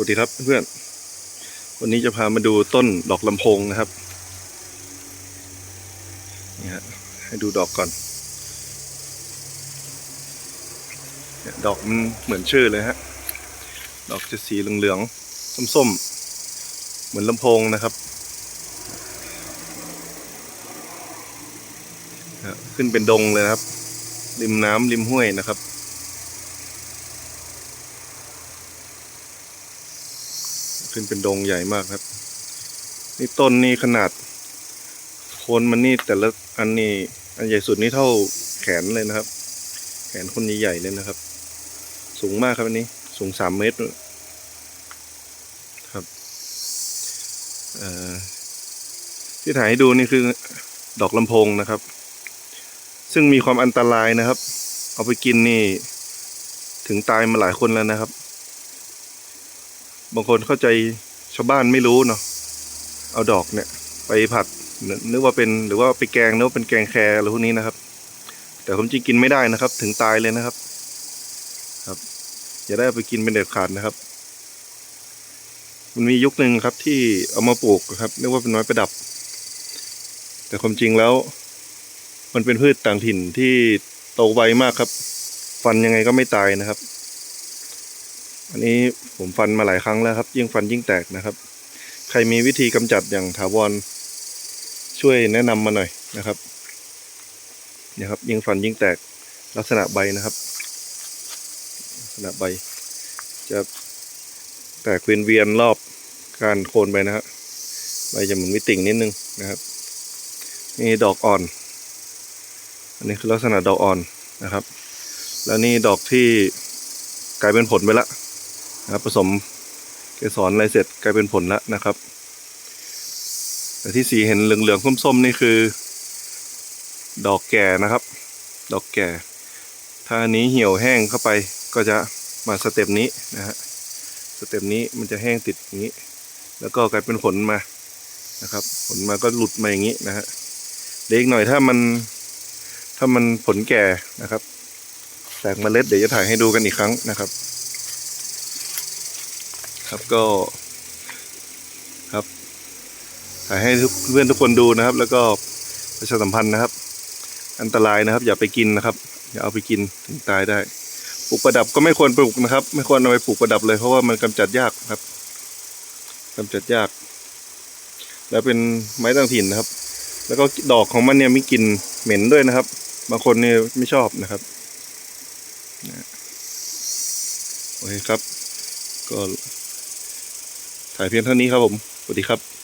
วัสดีครับเพื่อนวันนี้จะพามาดูต้นดอกลำโพงนะครับนี่ฮะให้ดูดอกก่อนดอกมันเหมือนชื่อเลยฮะ ดอกจะสีเหลืองๆส้มๆ เหมือนลำโพงนะครับ ขึ้นเป็นดงเลยครับ ริมน้ำริมห้วยนะครับ ขึ้นเป็นดงใหญ่มากครับ นี่ต้นนี่ขนาดโคนมันนี่แต่ละอันนี่อันใหญ่สุดนี่เท่าแขนเลยนะครับ แขนคนใหญ่ๆเลยนะครับ สูงมากครับอันนี้ สูงสามเมตรครับที่ถ่ายให้ดูนี่คือดอกลำโพงนะครับ ซึ่งมีความอันตรายนะครับ เอาไปกินนี่ ถึงตายมาหลายคนแล้วนะครับ บางคนเข้าใจชาวบ้านไม่รู้เนาะเอาดอกเนี่ย ไปผัดนึกว่าเป็นหรือว่าไปแกงนึกว่าเป็นแกงแครอะไรพวกนี้นะครับ แต่ผมจริงกินไม่ได้นะครับ ถึงตายเลยนะครับ ครับ อย่าได้เอาไปกินเป็นเด็ดขาดนะครับ มันมียุคหนึ่งครับ ที่เอามาปลูกครับเรียกว่าเป็นไม้ประดับ แต่ความจริงแล้ว มันเป็นพืชต่างถิ่นที่โตไวมากครับ ฟันยังไงก็ไม่ตายนะครับ อันนี้ผมฟันมาหลายครั้งแล้วครับ ยิ่งฟันยิ่งแตกนะครับ ใครมีวิธีกำจัดอย่างถาวรช่วยแนะนำมาหน่อยนะครับเนี่ยครับ ยิ่งฟันยิ่งแตกลักษณะใบนะครับ ลักษณะใบ จะแตกเวียนเวียนๆรอบการโคนไปนะฮะใบจะเหมือนวิติ่งนิดนึงนะครับนี่ดอกอ่อน อันนี้คือลักษณะดอกอ่อนนะครับ แล้วนี่ดอกที่กลายเป็นผลไปละ นะครับผสมเกสรอะไรเสร็จกลายเป็นผลแล้วนะครับ แต่ที่สีเห็นเหลืองๆส้มๆนี่คือ ดอกแก่นะครับ ดอกแก่ ถ้าอันนี้เหี่ยวแห้งเข้าไปก็จะมาสเต็ปนี้นะฮะสเต็ปนี้มันจะแห้งติดอย่างนี้ แล้วก็กลายเป็นผลมานะครับ ผลมาก็หลุดมาอย่างนี้นะฮะเดี๋ยวอีกหน่อยถ้ามันถ้ามันผลแก่นะครับ แตกเมล็ดเดี๋ยวจะถ่ายให้ดูกันอีกครั้งนะครับ ครับก็ครับถ่ายให้ทุกเพื่อนทุกคนดูนะครับ แล้วก็ประชาสัมพันธ์นะครับ อันตรายนะครับ อย่าไปกินนะครับ อย่าเอาไปกินถึงตายได้ปลูกประดับก็ไม่ควรปลูกนะครับ ไม่ควรเอาไปปลูกประดับเลยเพราะว่ามันกำจัดยากครับกำจัดยาก แล้วเป็นไม้ต่างถิ่นนะครับ แล้วก็ดอกของมันเนี่ยมีกลิ่นเหม็นด้วยนะครับ บางคนเนี่ยไม่ชอบนะครับนะโอเคครับ ก็ ถ่ายเพียงเท่านี้ครับผม สวัสดีครับ